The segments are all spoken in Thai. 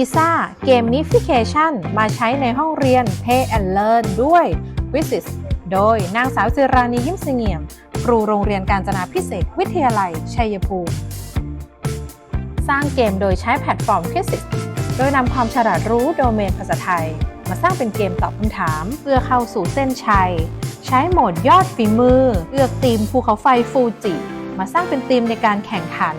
พิซซ่าเกมนิฟิเคชันมาใช้ในห้องเรียน Pay and Learn ด้วย w i s i s โดยนางสาวจิรานียิ้มเสงี่ยม ครูโรงเรียนการจนาพิเศษวิทยาลัย ชัยภูมิ สร้างเกมโดยใช้แพลตฟอร์ม q u i z i s โดยนำความฉลาดรู้โดเมนภาษาไทย มาสร้างเป็นเกมตอบคำถาม เพื่อเข้าสู่เส้นชัย ใช้โหมดยอดฝีมือ เลือกธีมภูเขาไฟฟูจิ มาสร้างเป็นธีมในการแข่งขัน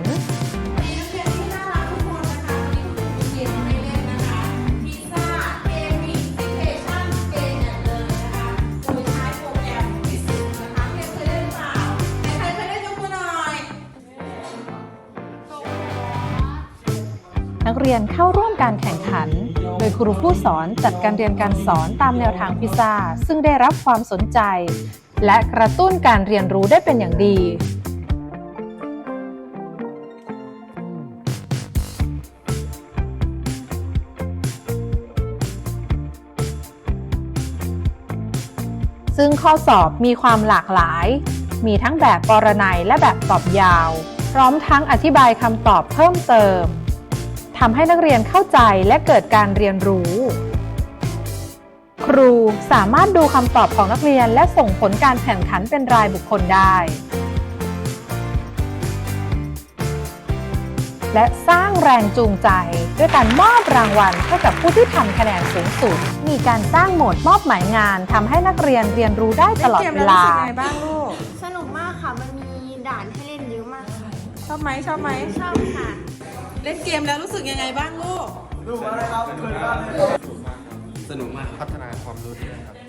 นักเรียนเข้าร่วมการแข่งขัน โดยครูผู้สอนจัดการเรียนการสอนตามแนวทางพิซซ่า ซึ่งได้รับความสนใจ และกระตุ้นการเรียนรู้ได้เป็นอย่างดีซึ่งข้อสอบมีความหลากหลาย มีทั้งแบบปรนัยและแบบตอบยาว พร้อมทั้งอธิบายคำตอบเพิ่มเติม ทำให้นักเรียนเข้าใจและเกิดการเรียนรู้ ครูสามารถดูคำตอบของนักเรียนและส่งผลการแข่งขันเป็นรายบุคคลได้ และสร้างแรงจูงใจ ด้วยการมอบรางวัลให้กับผู้ที่ทำคะแนนสูงสุด มีการสร้างโหมดมอบหมายงานทำให้นักเรียนเรียนรู้ได้ตลอดเวลา ล่นเกมแวรู้สึกไงบ้างลูก สนุกมากค่ะ มันมีด่านให้เล่นเยอะมากค่ะชอบไหมชอบไหมชอบค่ะ เล่นเกมแล้วรู้สึกยังไงบ้างลูกสนุกมากพัฒนาความรู้ด้วยครับ